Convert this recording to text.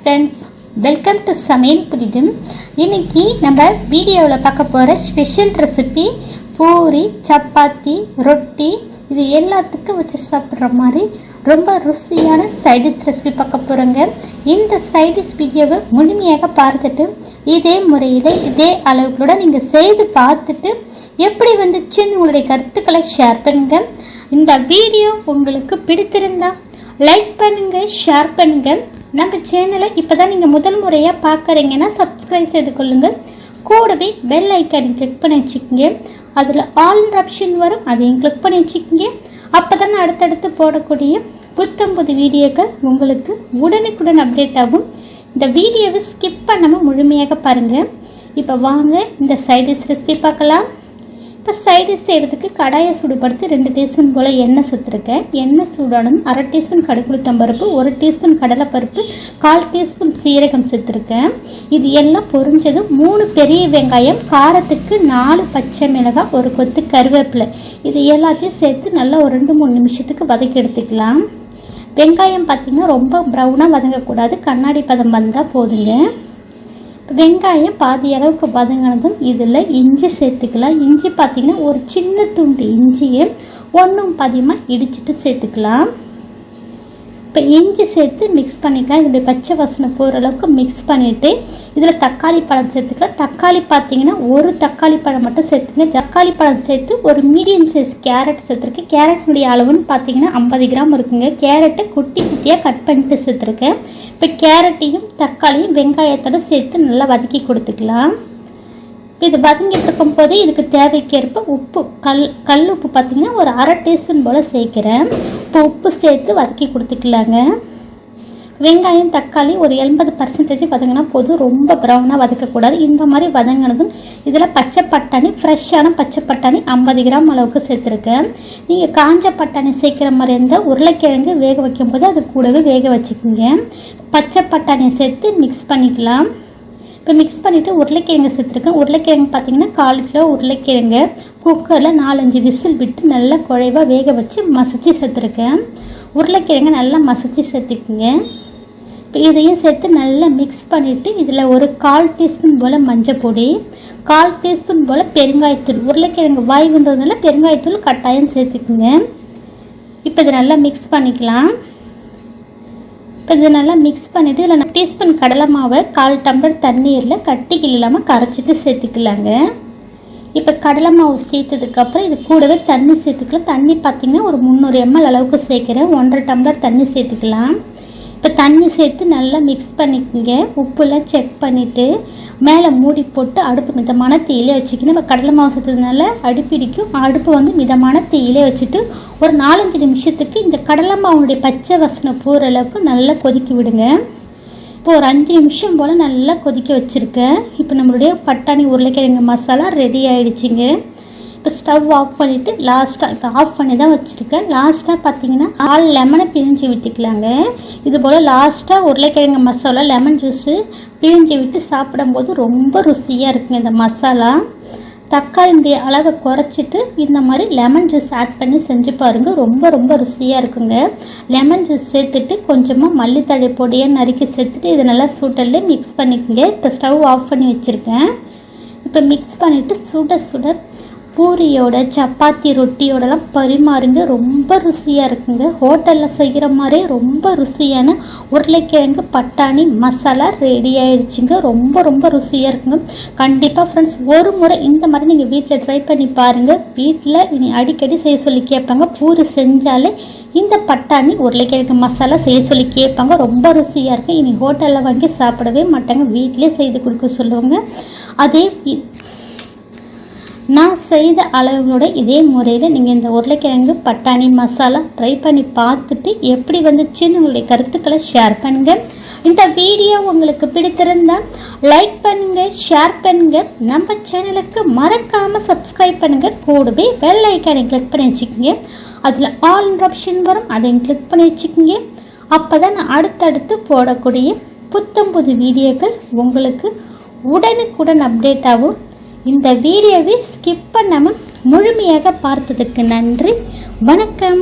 Friends welcome to சமையல் புரிதும் இன்னைக்கு நம்ம வீடியோவில் பார்க்க போகிற ஸ்பெஷல் ரெசிபி பூரி சப்பாத்தி ரொட்டி இது எல்லாத்துக்கும் வச்சு சாப்பிட்ற மாதிரி ரொம்ப ருசியான சைடிஷ் ரெசிபி பார்க்க போகிறோங்க இந்த சைடிஷ் வீடியோவை முழுமையாக பார்த்துட்டு இதே முறையில் இதே அளவுகளோட நீங்கள் செய்து பார்த்துட்டு எப்படி வந்துச்சுன்னு உங்களுடைய கருத்துக்களை ஷேர் பண்ணுங்க. இந்த வீடியோ உங்களுக்கு பிடித்திருந்தா லைக் பண்ணுங்கள் ஷேர் பண்ணுங்கள் நம்ம சேனலை இப்போதான் நீங்கள் முதல் முறையாக பார்க்குறீங்கன்னா சப்ஸ்கிரைப் செய்து கொள்ளுங்கள். கூடவே பெல் ஐக்கானை கிளிக் பண்ணி வச்சுக்கோங்க. அதில் ஆல் ஆப்ஷன் வரும் அதையும் கிளிக் பண்ணி வச்சுக்கோங்க. அப்போ தான் அடுத்தடுத்து போடக்கூடிய புத்தம் புது வீடியோக்கள் உங்களுக்கு உடனுக்குடன் அப்டேட் ஆகும். இந்த வீடியோவை ஸ்கிப் பண்ணாமல் முழுமையாக பாருங்கள் இப்போ வாங்க இந்த சைடிஸ் ரெசிபி பார்க்கலாம். இப்போ சைடிஷ் செய்கிறதுக்கு கடாயை சூடுபடுத்தி ரெண்டு டீஸ்பூன் போல் எண்ணெய் சேர்த்துருக்கேன். எண்ணெய் சூடானதும் அரை டீஸ்பூன் கடுக்குளுத்தம்பருப்பு ஒரு டீஸ்பூன் கடலைப்பருப்பு கால் டீஸ்பூன் சீரகம் சேர்த்துருக்கேன். இது எல்லாம் பொரிஞ்சதும் மூணு பெரிய வெங்காயம் காரத்துக்கு நாலு பச்சை மிளகாய் ஒரு கொத்து கருவேப்பிலை. இது எல்லாத்தையும் சேர்த்து நல்லா ஒரு ரெண்டு மூணு நிமிஷத்துக்கு வதக்கி எடுத்துக்கலாம். வெங்காயம் பார்த்திங்கன்னா ரொம்ப ப்ரௌனாக வதங்கக்கூடாது. கண்ணாடி பதம் வந்தால் போதுங்க. வெங்காயம் பாதி அளவுக்கு பதங்கினதும் இதில் இஞ்சி சேர்த்துக்கலாம். இஞ்சி பார்த்திங்கன்னா ஒரு சின்ன துண்டு இஞ்சியை ஒன்றும் பாதியமாக இடிச்சிட்டு சேர்த்துக்கலாம். இப்போ இஞ்சி சேர்த்து மிக்ஸ் பண்ணிக்கலாம். இதோடைய பச்சை வாசனை போகிற அளவுக்கு மிக்ஸ் பண்ணிவிட்டு இதில் தக்காளி பழம் சேர்த்துக்கலாம். தக்காளி பார்த்தீங்கன்னா ஒரு தக்காளி பழம் மட்டும் சேர்த்துங்க. தக்காளி பழம் சேர்த்து ஒரு மீடியம் சைஸ் கேரட் சேர்த்துருக்கேன். கேரட்னுடைய அளவுன்னு பார்த்தீங்கன்னா ஐம்பது கிராம் இருக்குங்க. கேரட்டை குட்டி குட்டியாக கட் பண்ணிட்டு சேர்த்துருக்கேன். இப்போ கேரட்டையும் தக்காளியும் வெங்காயத்தோட சேர்த்து நல்லா வதக்கி கொடுத்துக்கலாம். இது வதங்கிட்டு இருக்கும் போது இதுக்கு தேவைக்கேற்ப உப்பு கல் கல் உப்பு பார்த்தீங்கன்னா ஒரு அரை டீஸ்பூன் போல் சேர்க்குறேன். இப்போ உப்பு சேர்த்து வதக்கி கொடுத்துக்கலாங்க. வெங்காயம் தக்காளி ஒரு எண்பது பர்சன்டேஜ் வதங்கினா போதும். ரொம்ப ப்ரௌனாக வதக்கக்கூடாது. இந்த மாதிரி வதங்கினதும் இதில் பச்சை பட்டாணி ஃப்ரெஷ்ஷான பச்சை பட்டாணி ஐம்பது கிராம் அளவுக்கு சேர்த்துருக்கேன். நீங்கள் காஞ்ச பட்டாணி சேர்க்குற மாதிரி இருந்தால் உருளைக்கிழங்கு வேக வைக்கும் போது அது கூடவே வேக வச்சுக்கோங்க. பச்சை பட்டாணி சேர்த்து மிக்ஸ் பண்ணிக்கலாம். இப்போ மிக்ஸ் பண்ணிவிட்டு உருளைக்கிழங்கு சேர்த்துருக்கேன். உருளைக்கிழங்கு பார்த்தீங்கன்னா கால் கிலோ உருளைக்கிழங்கு குக்கரில் நாலஞ்சு விசில் விட்டு நல்லா குழைவாக வேக வச்சு மசிச்சு சேர்த்துருக்கேன். உருளைக்கிழங்கு நல்லா மசிச்சு சேர்த்துக்குங்க. இப்போ இதையும் சேர்த்து நல்லா மிக்ஸ் பண்ணிவிட்டு இதில் ஒரு கால் டீஸ்பூன் போல் மஞ்சள் பொடி கால் டீஸ்பூன் போல் பெருங்காயத்தூள் உருளைக்கிழங்கு வாய்வுன்றதுனால பெருங்காயத்தூள் கட்டாயம் சேர்த்துக்குங்க. இப்போ இதை நல்லா மிக்ஸ் பண்ணிக்கலாம். இப்போ இதை நல்லா மிக்ஸ் பண்ணிவிட்டு இதில் டீஸ்பூன் கடலை மாவை கால் டம்ளர் தண்ணீரில் கட்டிக்கில் இல்லாமல் கரைச்சிட்டு சேர்த்துக்கலாங்க. இப்போ கடலை மாவு சேர்த்ததுக்கப்புறம் இது கூடவே தண்ணி சேர்த்துக்கலாம். தண்ணி பார்த்திங்கன்னா ஒரு முந்நூறு எம்எல் அளவுக்கு சேர்க்குறேன். ஒன்றரை டம்ளர் தண்ணி சேர்த்துக்கலாம். இப்போ தண்ணி சேர்த்து நல்லா மிக்ஸ் பண்ணிக்கோங்க. உப்புலாம் செக் பண்ணிவிட்டு மேலே மூடி போட்டு அடுப்பு மிதமான தீயிலே வச்சுக்கணும். இப்போ கடலை மாவு சேர்த்ததுனால அடுப்பிடிக்கும் அடுப்பு வந்து மிதமான தீயிலே வச்சுட்டு ஒரு நாலஞ்சு நிமிஷத்துக்கு இந்த கடலை மாவுடைய பச்சை வசனை போகிற அளவுக்கு நல்லா கொதிக்க விடுங்க. இப்போ ஒரு அஞ்சு நிமிஷம் போல் நல்லா கொதிக்க வச்சுருக்கேன். இப்போ நம்மளுடைய பட்டாணி உருளைக்கிழங்கு மசாலா ரெடி ஆகிடுச்சிங்க இப்போ ஸ்டவ் ஆஃப் பண்ணிவிட்டு லாஸ்ட்டாக இப்போ ஆஃப் பண்ணி தான் வச்சுருக்கேன். லாஸ்ட்டாக பார்த்தீங்கன்னா ஆள் லெமனை பிழிஞ்சு விட்டுக்கலாங்க. இது போல் லாஸ்ட்டாக உருளைக்கிழங்கு மசாலா லெமன் ஜூஸு பிரிஞ்சு விட்டு சாப்பிடும்போது ரொம்ப ருசியாக இருக்குங்க இந்த மசாலா. தக்காளியுடைய அளவை குறைச்சிட்டு இந்த மாதிரி லெமன் ஜூஸ் ஆட் பண்ணி செஞ்சு பாருங்கள் ரொம்ப ரொம்ப ருசியாக இருக்குங்க. லெமன் ஜூஸ் சேர்த்துட்டு கொஞ்சமாக மல்லித்தழை பொடியை நறுக்கி சேர்த்துட்டு இதை நல்லா சூட்டல்ல மிக்ஸ் பண்ணிக்கோங்க. இப்போ ஸ்டவ் ஆஃப் பண்ணி வச்சுருக்கேன். இப்போ மிக்ஸ் பண்ணிவிட்டு சுட சுட பூரியோட சப்பாத்தி ரொட்டியோடலாம் பரிமாறுங்க ரொம்ப ருசியாக இருக்குங்க. ஹோட்டலில் செய்கிற மாதிரியே ரொம்ப ருசியான உருளைக்கிழங்கு பட்டாணி மசாலா ரெடி ஆயிடுச்சுங்க. ரொம்ப ரொம்ப ருசியாக இருக்குங்க. கண்டிப்பாக ஃப்ரெண்ட்ஸ் ஒரு முறை இந்த மாதிரி நீங்கள் வீட்டில் ட்ரை பண்ணி பாருங்கள் வீட்டில் இனி அடிக்கடி செய்ய சொல்லி கேட்பாங்க. பூரி செஞ்சாலே இந்த பட்டாணி உருளைக்கிழங்கு மசாலா செய்ய சொல்லி கேட்பாங்க. ரொம்ப ருசியாக இருக்குது இனி ஹோட்டலில் வாங்கி சாப்பிடவே மாட்டாங்க. வீட்டிலே செய்து கொடுக்க சொல்லுவாங்க. அதே நான் செய்த அளவுகளோட இதே முறையில் நீங்கள் இந்த உருளைக்கிழங்கு பட்டாணி மசாலா ட்ரை பண்ணி பார்த்துட்டு எப்படி வந்துச்சுன்னு உங்களுடைய கருத்துக்களை ஷேர் பண்ணுங்கள் இந்த வீடியோ உங்களுக்கு பிடித்திருந்தால் லைக் பண்ணுங்கள் ஷேர் பண்ணுங்கள் நம்ம சேனலுக்கு மறக்காமல் சப்ஸ்கிரைப் பண்ணுங்கள் கூடவே பெல் ஐக்கானை கிளிக் பண்ணி வச்சுக்கோங்க. அதில் ஆல் ஆப்ஷன் வரும் அதையும் கிளிக் பண்ணி வச்சுக்கோங்க. அப்போ தான் நான் அடுத்தடுத்து போடக்கூடிய புத்தம் புது வீடியோக்கள் உங்களுக்கு உடனுக்குடன் அப்டேட் ஆகும். இந்த வீடியோவை ஸ்கிப் பண்ணாமல் முழுமையாக பார்த்ததுக்கு நன்றி. வணக்கம்.